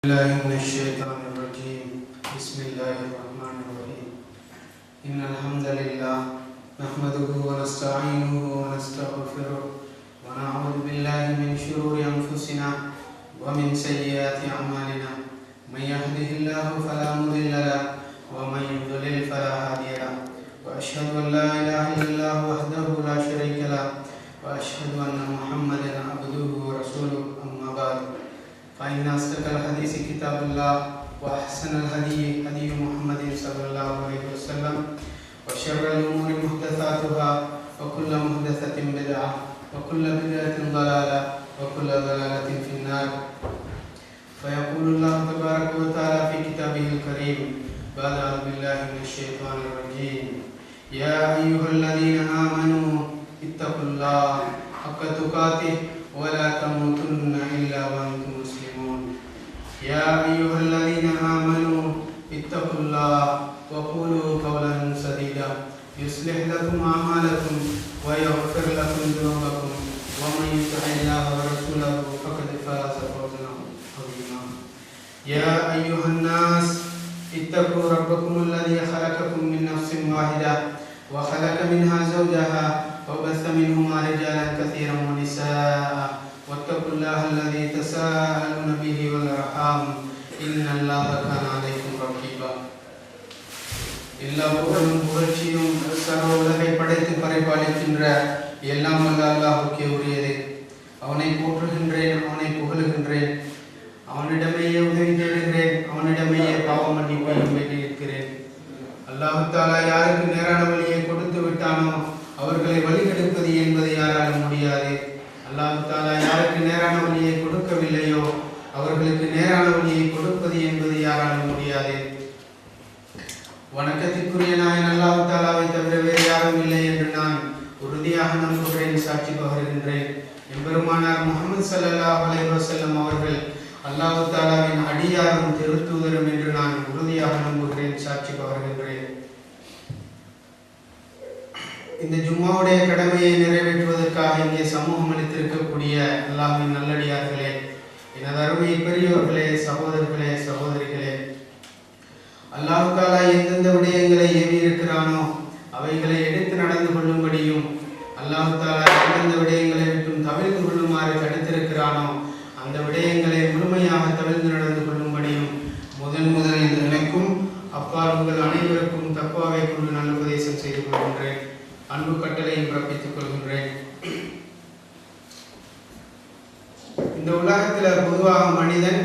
الله من الشيطان الرجيم. بسم الله الرحمن الرحيم. إن الحمد لله نحمده ونستعينه ونستغفره ونعوذ بالله من شرور أنفسنا ومن سيئات أعمالنا. من يهده الله فلا مضل له ومن يضلل فلا هادي له. وأشهد أن لا إله إلا الله وحده لا شريك له وأشهد أن فإن أصدق الحديث كتاب الله وأحسن الهدي هدي محمد صلى الله عليه وسلم وشر الأمور محدثاتها وكل محدثة بدعة وكل بدعة ضلالة وكل ضلالة في النار. فيقول الله تبارك وتعالى في كتابه الكريم بعد أعوذ بالله من الشيطان الرجيم. يا أيها الذين آمنوا اتقوا الله حق تقاته ولا تموتن إلا وأنتم يا أيها الذين آمنوا اتقوا الله وقولوا قولا سديدا. يصلح لكم أعمالكم ويغفر لكم ذنوبكم. ومن يطع الله ورسوله فقد فاز فوزا عظيما. يا أيها الناس اتقوا ربكم الذي خلقكم من نفس واحدة وخلق منها زوجها وبث منهما رجالا كثيرا ونساء. واتقوا الله الذي تساءلون به والارحام ان الله كان عليكم رقيبا எல்லா புகழும் புகழ்ச்சியும் சர்வ உலகை படைத்து பறைபாலிக்கின்ற எல்லாம் வல்ல அல்லாஹுக்கே உரியது அவனை போற்றுகின்றேன் அவனை புகழுகின்றேன் அவனிடமேயே உதவி தேடுகிறேன் அவனிடமேயே பாவ மன்னிப்பையும் வேண்டியிருக்கிறேன் அல்லாஹு தாலா யாருக்கு நேரான வழியை கொடுத்து விட்டானோ அவர்களை வழிகெடுப்பது என்பது யாராலும் முடியாது அல்லாஹு தாலா யாருக்கு நேரான வழியை கொடுக்கவில்லையோ அவர்களுக்கு நேரான வழியை கொடுப்பது என்பது யாராலும் முடியாது. வணக்கத்திற்குரிய நாயன் அல்லாஹாலாவை தவிர வேறு யாரும் இல்லை என்று நான் உறுதியாக நம்புகிறேன் சாட்சி பகர்கின்றேன். எம்பெருமானார் முகமது சல்லா அலைஹி வஸல்லம் அவர்கள் அல்லாஹு தாலாவின் அடியாரும் திருத்துதரும் என்று நான் உறுதியாக நம்புகிறேன் சாட்சி பகர்கின்றேன். இந்த ஜும்மாவுடைய கடமையை நிறைவேற்றுவதற்காக இங்கே சமூகம் அளித்திருக்கக்கூடிய எல்லாமே நல்லடியார்களே எனது அருமை பெரியோர்களே சகோதரர்களே சகோதரிகளே அல்லாஹ் எந்தெந்த விடயங்களை ஏவி இருக்கிறானோ அவைகளை எடுத்து நடந்து கொள்ளும்படியும் அல்லாஹ் தாலா எந்தெந்த விடயங்களை விட்டும் தவிர்த்து கொள்ளுமாறு தடுத்திருக்கிறானோ அந்த விடயங்களை முழுமையாக தவிர்த்து நடந்து கொள்ளும்படியும் முதன் முதலில் எனக்கும் அப்பால் உங்கள் அனைவருக்கும் தக்குவாவை கொண்டு நல்ல உபதேசம் செய்து கொள்கின்றேன் அன்பு கட்டளையும் பிறப்பித்துக் கொள்கின்றேன் இந்த உலகத்துல பொதுவாக மனிதன்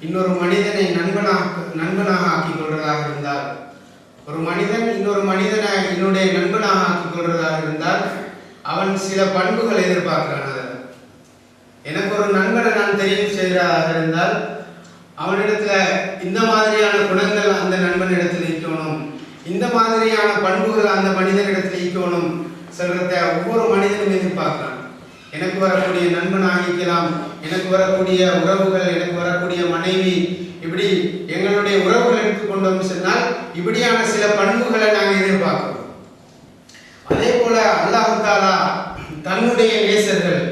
இன்னொரு மனிதனை நண்பனாக நண்பனாக ஆக்கிக் கொள்வதாக இருந்தால் ஒரு மனிதன் இன்னொரு மனிதனை என்னுடைய நண்பனாக ஆக்கிக் கொள்வதாக இருந்தால் அவன் சில பண்புகள் எதிர்பார்க்கிறான். எனக்கு ஒரு நண்பனை நான் தெரிவு செய்கிறதாக இருந்தால் அவனிடத்துல இந்த மாதிரியான குணங்கள் அந்த நண்பனிடத்தில் இருக்கணும். இந்த மாதிரியான பண்புகள் அந்த மனிதனிடத்தில் இருக்கணும். சொல்றத ஒவ்வொரு மனிதனும் எதிர்பார்க்கிறான். எனக்கு வரக்கூடிய நண்பனாக இருக்கலாம் எனக்கு வரக்கூடிய உறவுகள் எனக்கு வரக்கூடிய மனைவி. இப்படி எங்களுடைய உறவுகள் எடுத்துக்கொண்டோம் சொன்னால் இப்படியான சில பண்புகளை நாங்கள் எதிர்பார்க்கிறோம். அதே போல அல்லாஹு தாலா தன்னுடைய நேசர்கள்.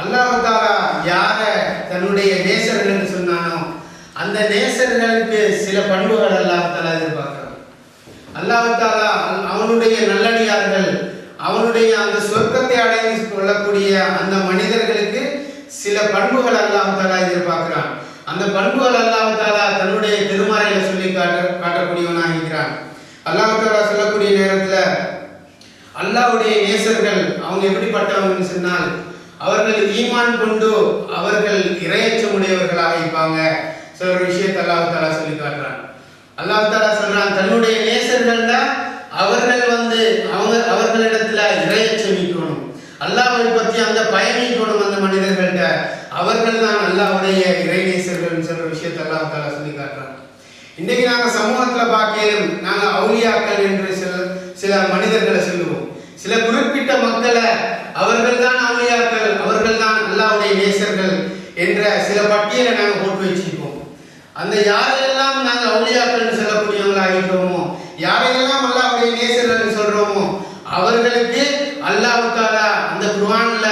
அல்லாஹு தாலா யார தன்னுடைய நேசர்கள் என்று சொன்னானோ அந்த நேசர்களுக்கு சில பண்புகள் அல்லாஹ் தாலா எதிர்பார்க்கிறான். அல்லாஹ் தாலா அவனுடைய நல்லடியார்கள் அவனுடைய அந்த சொர்க்கத்தை அடைந்து கொள்ளக்கூடிய அந்த மனிதர்களுக்கு சில பண்புகள் அல்லாமத்தாலா எதிர்பார்க்கிறான். அந்த பண்புகள் அல்லாம்தாலா தன்னுடைய திருமறையில சொல்லி காட்ட காட்டக்கூடியவனாக இருக்கிறான். அல்லாமத்தாலா சொல்லக்கூடிய நேரத்துல அல்லாஹ்வுடைய நேசர்கள் அவங்க எப்படிப்பட்டவங்கன்னு சொன்னால் அவர்கள் ஈமான் கொண்டு அவர்கள் இரையச்சமுடையவர்களாக இருப்பாங்க. சொல்ற விஷயத்தை அல்லாஹாலா சொல்லி காட்டுறான். அல்லாஹாலா சொல்றான் தன்னுடைய நேசர்கள் தான் அவர்கள் வந்து அவங்க அவர்களிடத்துல இறைய செமிக்கணும் அல்லாவை பத்தி அந்த பயணிக்கணும் அந்த மனிதர்கள்ட்ட அவர்கள் தான் அல்லாவுடைய இறைநேசர்கள் சொல்ற விஷயத்தை அல்லாஹ் தாலா சொல்லி காட்டுறாங்க இன்னைக்கு நாங்க சமூகத்துல பார்க்கலும் நாங்க அவுளியாக்கள் என்று சில சில மனிதர்களை சொல்லுவோம். சில குறிப்பிட்ட மக்களை அவர்கள் தான் அவுளியாக்கள் அவர்கள் தான் அல்லாவுடைய நேசர்கள் என்ற சில பட்டியலை நாங்க போட்டு வச்சிருப்போம் அந்த யாரையெல்லாம் நாங்கள் அவுலியாக்கள் சொல்லக்கூடியவங்களாக இருக்கிறோமோ யாரையெல்லாம் சொல்றோமோ அவர்களுக்கு அல்லாஹ் அந்த குர்ஆன்ல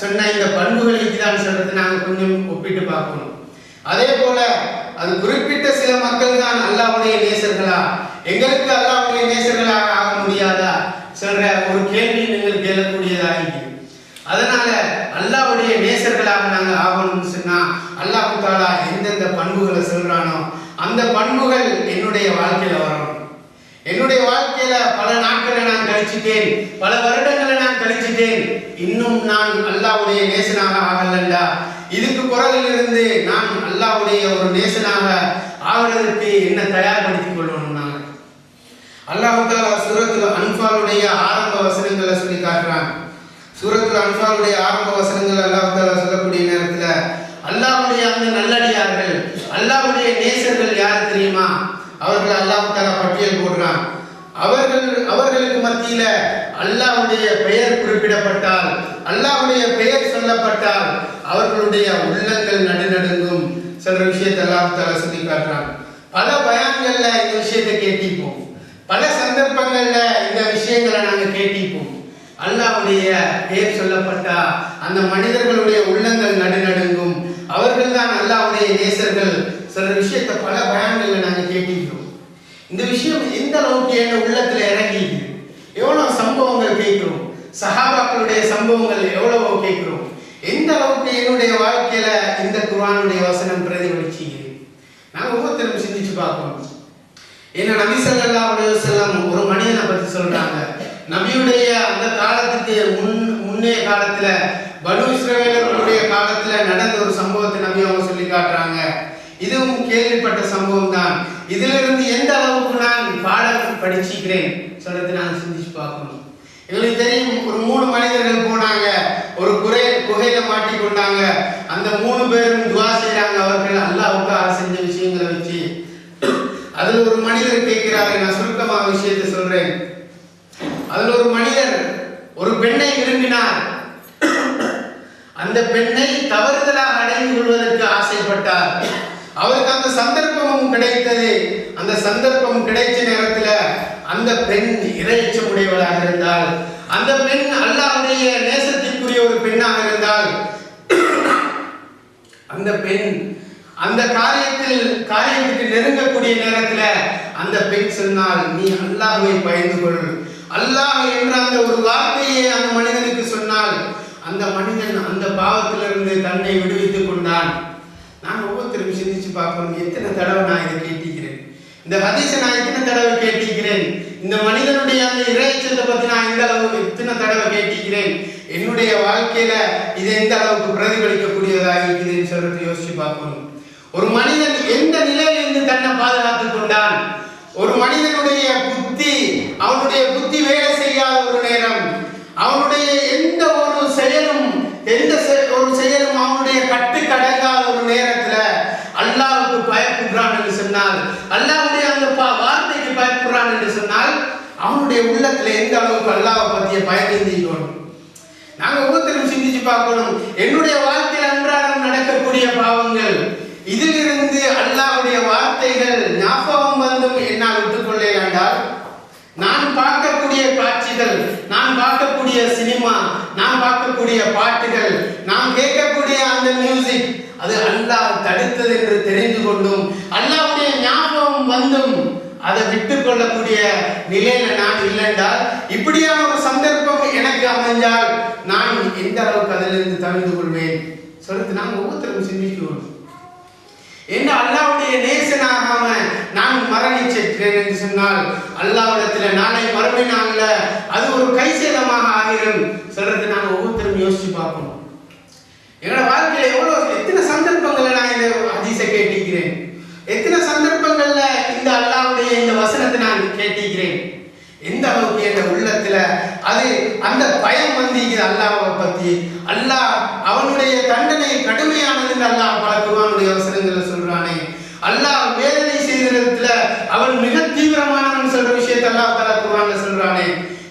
சொன்ன இந்த பண்புகளுக்கு தான் சொல்றது நாங்க கொஞ்சம் ஒப்பிட்டு பார்க்கணும். அதே போல அது குறிப்பிட்ட சில மக்கள் தான் அல்லாவுடைய நேசர்களா? எங்களுக்கு அல்லாவுடைய நேசர்களாக ஆக முடியாதா? சொல்ற ஒரு கேள்வி நீங்கள் கேட்கக்கூடியதாகிட்டு அதனால அல்லாவுடைய நேசர்களாக நாங்க ஆகணும்னு சொன்னா அல்லாஹ் தாலா எந்தெந்த பண்புகளை சொல்றானோ அந்த பண்புகள் என்னுடைய வாழ்க்கையில வரணும். என்னுடைய வாழ்க்கையில பல நாட்களை நான் கழிச்சிட்டேன். பல வருடங்களை நான் கழிச்சிட்டேன். இன்னும் நான் அல்லாவுடைய நேசனாக ஆகலண்டா? இதுக்கு குரலில் இருந்து நான் அல்லாவுடைய ஒரு நேசனாக ஆகிறதுக்கு என்ன தயார்படுத்திக் கொள்ளணும் நான்? அல்லாஹ் தாலா அன்பாலுடைய ஆரம்ப வசனங்களை சொல்லி காட்டுறான். சூரத்தில் அன்பாலுடைய ஆரம்ப வசனங்கள் அல்லாஹ் தாலா சொல்லக்கூடிய நேரத்துல அல்லாஹ்வுடைய அந்த நல்லடியார்கள் அல்லாஹ்வுடைய நேசர்கள் யார் தெரியுமா அவர்கள் அல்லாஹ் தாலா பட்டியல் போடுறான் அவர்கள் அவர்களுக்கு அல்லாவுடைய அல்லாஹ்வுடைய பெயர் குறிப்பிடப்பட்டால் அல்லாவுடைய பெயர் சொல்லப்பட்டால் அவர்களுடைய உள்ளங்கள் நடுநடுங்கும். சில விஷயத்தை அல்லாஹ் தாலா சொல்லி காட்டுறான். பல பயான்கள்ல இந்த விஷயத்தை கேட்டிப்போம் பல சந்தர்ப்பங்கள்ல இந்த விஷயங்களை நாங்க கேட்டிப்போம் அல்லாவுடைய பெயர் சொல்லப்பட்டா அந்த மனிதர்களுடைய உள்ளங்கள் நடுநடுங்கும். அவர்கள் தான் அல்லாவுடைய நேசர்கள். சில விஷயத்தை பல பயான்கள்ல நாங்க கேட்டிருக்கிறோம். இந்த விஷயம் எந்த அளவுக்கு என் உள்ளத்துல இறங்கிது எவ்வளோ சம்பவங்கள் கேட்கிறோம்? சஹாபாக்களுடைய சம்பவங்கள் எவ்வளவோ கேட்கிறோம்? எந்த அளவுக்கு என்னுடைய வாழ்க்கையில இந்த குரானுடைய வசனம் பிரதிபலிச்சுது நாங்கள் ஒவ்வொருத்தரும் சிந்திச்சு பார்க்கணும். என்ன நபி உடைய அலைஹி ஒரு மனிதனை பத்தி சொல்றாங்க. நபியுடைய அந்த காலத்துக்கு முன் முன்னைய காலத்துல பலு இஸ்ரேலர்களுடைய காலத்துல நடந்த ஒரு சம்பவத்தை நபி அவங்க சொல்லி காட்டுறாங்க. இதுவும் கேள்விப்பட்ட சம்பவம் தான் இதுல இருந்து எந்த அளவுக்கு நான் பாடம் படிச்சுக்கிறேன் சொல்றது நான் சிந்திச்சு பார்க்கணும். எங்களுக்கு தெரியும் ஒரு மூணு மனிதர்கள் போனாங்க. ஒரு குறை குகையில மாட்டிக்கொண்டாங்க அந்த மூணு பேரும் துவா செய்யறாங்க அவர்கள் அல்லாஹ்வுக்காக செஞ்ச விஷயங்களை வச்சு. அதுல ஒரு மனிதர் கேட்கிறாரு நான் சுருக்கமாக விஷயத்தை சொல்றேன். அதுல ஒரு மனிதர் ஒரு பெண்ணை விரும்பினார். அந்த பெண்ணை தவறுதலாக அடைந்து கொள்வதற்கு ஆசைப்பட்டார். அவருக்கு அந்த சந்தர்ப்பமும் கிடைத்தது. அந்த சந்தர்ப்பம் கிடைச்ச நேரத்தில் அந்த பெண் இரையச்சம் உடையவளாக இருந்தால் அந்த பெண் அல்லாவுடைய நேசத்திற்குரிய ஒரு பெண்ணாக இருந்தால் அந்த பெண் அந்த காரியத்தில் காரியத்துக்கு நெருங்கக்கூடிய நேரத்தில் அந்த பெண் சொன்னால் நீ அல்லாஹை பயந்து கொள். அல்லாஹ் என்ற அந்த ஒரு வார்த்தையை அந்த மனிதனுக்கு சொன்னால் அந்த மனிதன் அந்த பாவத்திலிருந்து தன்னை விடுவித்துக் கொண்டான். நான் ஒவ்வொருத்தரும் சிந்திச்சு யோசிச்சு பார்க்கணும். எத்தனை தடவை நான் இதை கேட்டிருக்கிறேன்? இந்த ஹதீஸை நான் எத்தனை தடவை கேட்டிருக்கிறேன்? இந்த மனிதனுடைய அந்த இறைச்சத்தை பத்தி நான் எந்த அளவு எத்தனை தடவை கேட்டிருக்கிறேன்? என்னுடைய வாழ்க்கையில இது எந்த அளவுக்கு பிரதிபலிக்கக்கூடியதாக இருக்குதுன்னு சொல்றது யோசிச்சு பார்க்கணும். ஒரு மனிதன் எந்த நிலையிலிருந்து தன்னை பாதுகாத்துக் கொண்டான்? ஒரு மனிதனுடைய புத்தி அவனுடைய புத்தி வேலை செய்யாத ஒரு நேரம் அவனுடைய எந்த ஒரு செயலும் எந்த செ- ஒரு செயலும் அவனுடைய கட்டுக்கடங்காத ஒரு நேரத்துல அல்லாஹ்வுக்கு பயப்படுறான் என்று சொன்னால் அல்லாஹ்வுடைய அந்த பா- வார்த்தைக்கு பயப்படுறான் என்று சொன்னால் நம்முடைய உள்ளத்துல எந்த அளவுக்கு அல்லாஹ்வை பற்றிய செய்யணும் நாங்க ஒவ்வொருத்தரும் சிந்திச்சு பார்க்கணும். என்னுடைய வாழ்க்கையில் அன்றாடம் நடக்கக்கூடிய பாவங்கள் இதிலிருந்து அல்லாவுடைய வார்த்தைகள் ஞாபகம் வந்தும் என்னால் விட்டுக்கொள்ள வேண்டால் நான் பார்க்கக்கூடிய காட்சிகள் நான் பார்க்கக்கூடிய சினிமா நான் பார்க்கக்கூடிய பாட்டுகள் நான் கேட்கக்கூடிய அந்த மியூசிக் அது அல்லாஹ் தடுத்தது என்று தெரிந்து கொண்டும் அல்லாவுடைய ஞாபகம் வந்தும் அதை விட்டு கொள்ளக்கூடிய நிலையில நான் இல்லைன்றால் இப்படியான ஒரு சந்தர்ப்பம் எனக்கு அமைஞ்சால் நான் எந்த அளவுக்கு அதிலிருந்து தவிர்த்து கொள்வேன்? சொல்றது நாம் ஒவ்வொருத்தரும் சிந்திக்கிறோம் என்ன அல்லாவுடைய நேசனாகாம நான் மரணிச்சிருக்கிறேன் என்று சொன்னால் அல்லாவிடத்துல நாளை மறுமை அது ஒரு கைசேதமாக ஆகிரும். சொல்றது நாம் ஒவ்வொருத்தரும் யோசிச்சு பார்க்கணும். என்னோட வாழ்க்கையில எவ்வளவு எத்தனை சந்தர்ப்பங்களை நான் இந்த ஹதீஸை கேட்டிருக்கிறேன்? எத்தனை சந்தர்ப்பங்கள்ல இந்த அல்லாவுடைய இந்த வசனத்தை நான் கேட்டிருக்கிறேன் எந்த அளவுக்கு என் உள்ளத்துல அது அந்த பயம் வந்து அல்லாவை பத்தி. அல்லாஹ் அவனுடைய தண்டனை கடுமையானது என்று அல்லாஹ் பல குருவானுடைய வசனங்களை சொல்றானே. அல்லாஹ் வேதனை செய்ததுல அவன் மிக தீவிரமானவன் சொல்ற விஷயத்தை அல்லாஹ் பல குருவான சொல்றானே.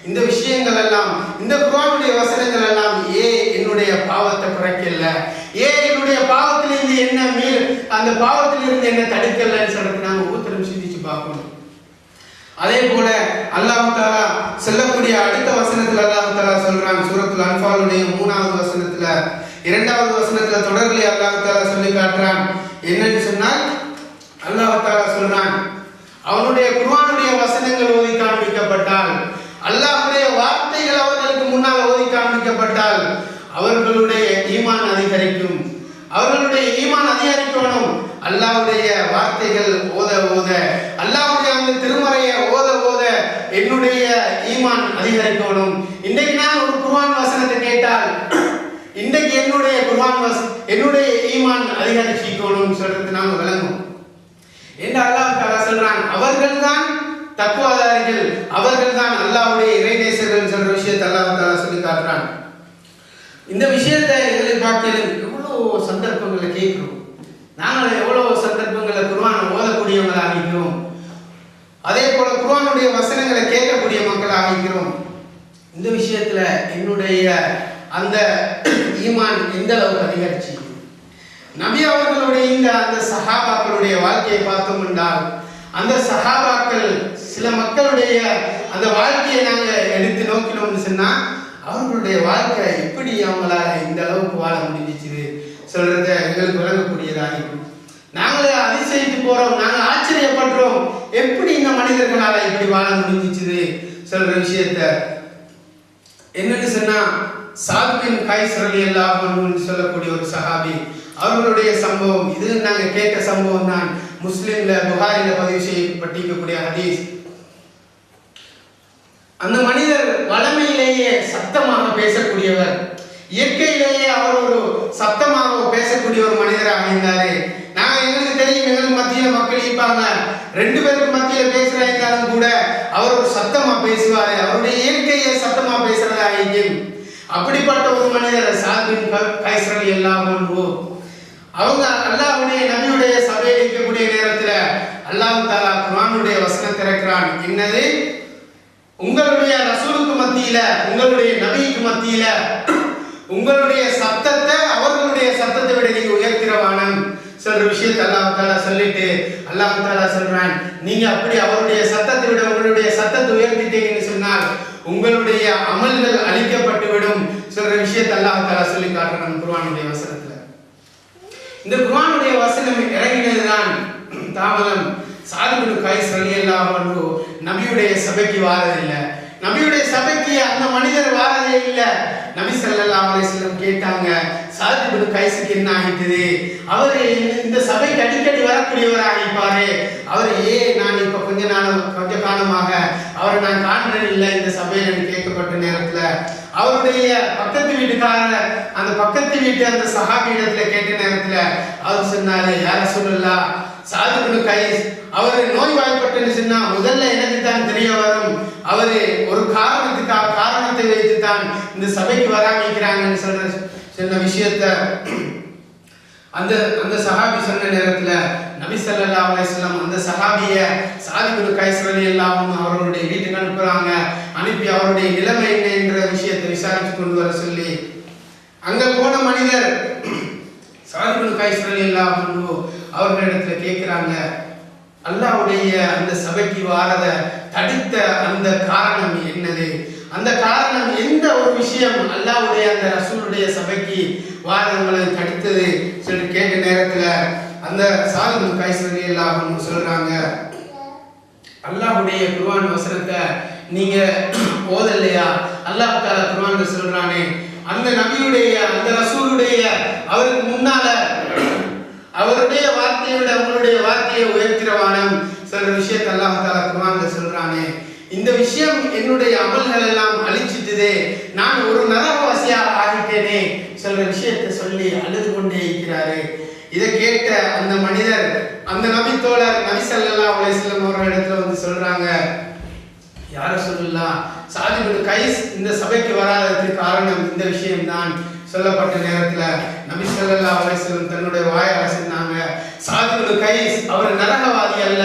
இந்த விஷயங்கள் எல்லாம் இந்த குருவானுடைய வசனங்கள் எல்லாம் ஏ என்னுடைய பாவத்தை குறைக்கல. ஏ என்னுடைய பாவத்திலிருந்து என்ன மீள் அந்த பாவத்திலிருந்து என்ன தடுக்கலன்னு சொல்றது அதே போல அல்லாஹ் தாலா சொல்லக்கூடிய அடுத்த வசனத்துல அல்லாஹ் தாலா சொல்றான் சூரத்துல அன்பாலுடைய மூணாவது வசனத்துல. இரண்டாவது வசனத்துல தொடர்லி அல்லாஹ் தாலா சொல்லி காட்டுறான். என்னன்னு சொன்னால் அல்லாஹ் தாலா சொல்றான் அவனுடைய குர்ஆனுடைய வசனங்கள் ஓதி காண்பிக்கப்பட்டால் அல்லாஹுடைய வார்த்தைகள் அவர்களுக்கு முன்னால் ஓதி காண்பிக்கப்பட்டால் அவர்களுடைய ஈமான் அதிகரிக்கும். அவர்களுடைய ஈமான் அதிகரிக்கணும் அல்லாவுடைய வார்த்தைகள் ஓத ஓத. அல்லாவுடைய அந்த திருமறையை ஓத ஓத. என்னுடைய ஈமான் அதிகரிக்கணும் இன்றைக்கு நான் ஒரு குர்வான் வசனத்தை கேட்டால் இன்றைக்கு என்னுடைய குர்வான் வச என்னுடைய ஈமான் அதிகரிக்கணும் சொல்றது நாம விளங்கும் என்று அல்லாஹ் தாலா சொல்றான்? அவர்கள் தான் தக்குவாதாரிகள். அவர்கள் தான் அல்லாவுடைய இறைநேசர்கள் சொல்ற விஷயத்தை அல்லாஹ் தாலா சொல்லி காட்டுறான். இந்த விஷயத்தை எங்களை சந்தர்ப்பங்களை கேட்கிறோம். நாங்கள் எவ்வளவு சந்தர்ப்பங்களை குருவானை ஓதக்கூடியவங்களாக இருக்கிறோம் அதே போல குருவானுடைய வசனங்களை கேட்கக்கூடிய மக்களாக இருக்கிறோம் இந்த விஷயத்துல என்னுடைய அந்த ஈமான் எந்த அளவுக்கு அதிகரிச்சு? நபி அவர்களுடைய இந்த அந்த சஹாபாக்களுடைய வாழ்க்கையை பார்த்தோம் என்றால் அந்த சஹாபாக்கள் சில மக்களுடைய அந்த வாழ்க்கையை நாங்க எடுத்து நோக்கினோம்னு சொன்னா அவர்களுடைய வாழ்க்கை எப்படி அவங்களால இந்த அளவுக்கு வாழ முடிஞ்சிச்சு? சொல்றத எங்களுக்கு விளங்கக்கூடியதாக இருக்கும் நாங்களே அதிசயித்து போறோம் நாங்க ஆச்சரியப்படுறோம். எப்படி இந்த மனிதர்களால இப்படி வாழ முடிஞ்சிச்சு சொல்ற விஷயத்த என்னன்னு சொன்னா சாத்பின் கைஸ் அல்லாஹ் சொல்லக்கூடிய ஒரு சஹாபி அவர்களுடைய சம்பவம் இது நாங்க கேட்ட சம்பவம் தான். முஸ்லிம்ல புகாரில பதிவு செய்யப்பட்டிருக்கக்கூடிய ஹதீஸ். அந்த மனிதர் வளமையிலேயே சத்தமாக பேசக்கூடியவர். இயற்கையிலேயே அவர் ஒரு சத்தமாக பேசக்கூடிய ஒரு மனிதர் இருந்தாரு நான் எங்களுக்கு தெரியும் எங்களுக்கு மத்தியில மக்கள் இருப்பாங்க. ரெண்டு பேருக்கு மத்தியில பேசுறா இருந்தாலும் கூட அவர் ஒரு சத்தமா பேசுவாரு. அவருடைய இயற்கையை சத்தமா பேசுறதா இருக்கும். அப்படிப்பட்ட ஒரு மனிதர் சாத்பின் கைசரல் எல்லாம் ஒன்று. அவங்க அல்லாவுடைய நபியுடைய சபையில் இருக்கக்கூடிய நேரத்துல அல்லாஹ் தாலா குரானுடைய வசனம் திறக்கிறான். என்னது? உங்களுடைய ரசூலுக்கு மத்தியில உங்களுடைய நபிக்கு மத்தியில உங்களுடைய சத்தத்தை அவர்களுடைய சத்தத்தை விட நீங்க உயர்த்திரவானம் விஷயத்தை சொல்லிட்டு அல்லாஹால சொல்றான் நீங்க அப்படி அவருடைய சத்தத்தை விட உங்களுடைய சத்தத்தை உயர்த்திட்டீங்கன்னு சொன்னால் உங்களுடைய அமல்கள் அழிக்கப்பட்டு விடும் சொல்ற விஷயத்தை அல்லாஹால சொல்லி காட்டுறான் குர்ஆனுடைய வசனத்துல. இந்த குருவானுடைய வசனம் இறங்கினதுதான் தாமதம். சாதிபுல் கைஸ் ரலியல்லாஹு அல்லாஹ் நபியுடைய சபைக்கு வாரதில்லை. நபியுடைய சபைக்கு அந்த மனிதர் வாரதே இல்ல. நபி ஸல்லல்லாஹு அலைஹி வஸல்லம் கேட்டாங்க சாதிபுல் கைசுக்கு என்ன ஆகிட்டது அவர் இந்த சபைக்கு அடிக்கடி வரக்கூடியவராக இருப்பாரு அவர் ஏன் நான் இப்ப கொஞ்ச நாள் கொஞ்ச காலமாக அவரை நான் காண்றது இல்லை இந்த சபையில் கேட்கப்பட்ட நேரத்துல அவருடைய பக்கத்து வீட்டுக்காரர் அந்த பக்கத்து வீட்டு அந்த சஹாபி இடத்துல கேட்ட நேரத்துல அவர் சொன்னாரு யார சொல்லலாம் சாதுகுனு கைஸ் அவர் நோய் வாய்ப்பட்டுன்னு சொன்னா முதல்ல எனக்கு தான் தெரிய வரும். அவரு ஒரு காரணத்துக்காக காரணத்தை வைத்து தான் இந்த சபைக்கு வராம இருக்கிறாங்கன்னு சொல்ற சில விஷயத்த அந்த அந்த சஹாபி சொன்ன நேரத்துல நபி சல்லா அலிஸ்லாம் அந்த சஹாபிய சாதிபுல் கைஸ் ரலியல்லாஹு அவர்களுடைய வீட்டுக்கு அனுப்புறாங்க. அனுப்பி அவருடைய நிலைமை என்ன என்ற விஷயத்தை விசாரித்து கொண்டு வர சொல்லி அங்க போன மனிதர் சாதிபுல் கைஸ் எல்லாம் அவர்களிடத்துல கேட்கிறாங்க அல்லாவுடைய அந்த சபைக்கு வாரத தடுத்த அந்த காரணம் என்னது? அந்த காரணம் எந்த ஒரு விஷயம் அல்லாவுடைய அந்த ரசூலுடைய சபைக்கு வாதங்களை தடுத்தது சொல்லி கேட்ட நேரத்துல அந்த சாலிம் கைசரி எல்லாம் சொல்றாங்க அல்லாஹ்வுடைய குர்ஆன் வசனத்தை நீங்க ஓதலையா அல்லாஹ் தஆலா குர்ஆன்ல சொல்றானே அந்த நபியுடைய அந்த ரசூலுடைய அவருக்கு முன்னால அவருடைய வார்த்தையை விட உங்களுடைய வார்த்தையை உயர்த்திரவானம் சில விஷயத்தை அல்லாஹ் தஆலா குர்ஆன்ல சொல்றானே இந்த விஷயம் என்னுடைய அமல்கள் எல்லாம் அழிச்சிட்டுதே நான் ஒரு நரகவாசியாக ஆகிட்டேனே சொல்ற விஷயத்தை சொல்லி அழுது கொண்டே இருக்கிறாரு. இதை கேட்ட அந்த மனிதர் அந்த நபி தோழர் நபி ஸல்லல்லாஹு அவர்கள் இடத்துல வந்து சொல்றாங்க யார சொல்லலாம் சாதிபுல் கைஸ் இந்த சபைக்கு வராததுக்கு காரணம் இந்த விஷயம்தான். சொல்லப்பட்ட நேரத்துல நபி ஸல்லல்லாஹு அலிஸ்லம் தன்னுடைய வாயால சாதிபுல் கைஸ் அவர் நரகவாதி அல்ல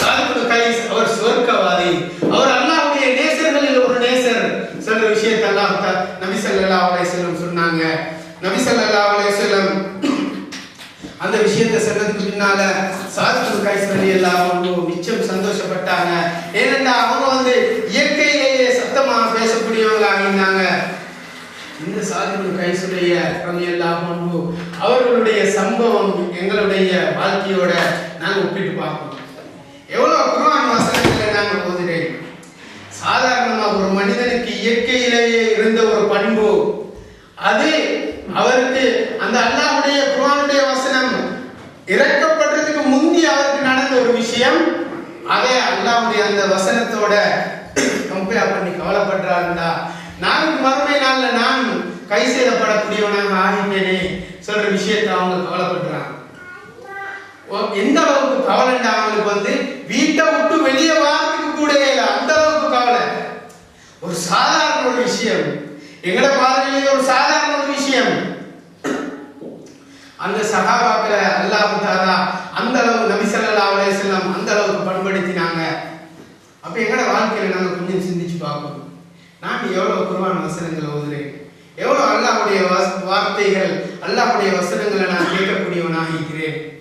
சாதிபுல் கைஸ் அவர் சுவர்க்கவாதி அவர் அல்லாஹ்வுடைய நேசர்களில் ஒரு நேசர் சொல்ற விஷயத்தை அல்லாஹ் தா- நபி ஸல்லல்லாஹு அலைஹி வஸல்லம் சொன்னாங்க சல்லா ஸல்லல்லாஹு அந்த விஷயத்தை சொன்னதுக்கு பின்னால சாதிபுல் கைஸ் ரலியல்லாஹு மிச்சம் சந்தோஷப்பட்டாங்க. ஏனென்றா அவங்க வந்து இயற்கையிலேயே சத்தமாக பேசக்கூடியவங்களாக இருந்தாங்க. இந்த சாதிபுல் கைசுடைய ரவி அன்ஹு அவர்களுடைய சம்பவம் எங்களுடைய வாழ்க்கையோட நாங்க ஒப்பிட்டு பார்ப்போம் எவ்வளவு குர்ஆன் வசனங்களை நாங்க போதுகிறேன் சாதாரணமா ஒரு மனிதனுக்கு இயற்கையிலேயே இருந்த ஒரு பண்பு அது அவருக்கு அந்த அல்லாஹ்வுடைய குர்ஆனுடைய வசனம் இறக்கப்படுறதுக்கு முந்தி அவருக்கு நடந்த ஒரு விஷயம். அதே அல்லாஹ்வுடைய அந்த வசனத்தோட கம்பேர் பண்ணி கவலைப்படுறாருந்தா நாளைக்கு மறுமை நாள்ல நான் கை செய்யப்படக்கூடியவனாக ஆகிட்டேனே சொல்ற விஷயத்தை அவங்க கவலைப்படுறாங்க. ஓ- எந்த அளவுக்கு கவலைண்டா அவங்களுக்கு வந்து வீட்டை விட்டு வெளியே வாரத்துக்கு கூட இல்லை. அந்த அளவுக்கு கவலை. ஒரு சாதாரண ஒரு விஷயம். எங்கட பார்வையிலே ஒரு சாதாரண ஒரு விஷயம். அந்த சகாபாக்கள அல்லாஹ் தாலா அந்த அளவு நபி சல்லா அலே செல்லம் அந்த அளவுக்கு பண்படுத்தினாங்க. அப்ப எங்கட வாழ்க்கையில நாங்க கொஞ்சம் சிந்திச்சு பார்ப்போம் நான் எவ்வளவு குருவான வசனங்களை ஓதுறேன்? எவ்வளவு அல்லாஹுடைய வார்த்தைகள் அல்லாஹுடைய வசனங்களை நான் கேட்கக்கூடியவனாக இருக்கிறேன்?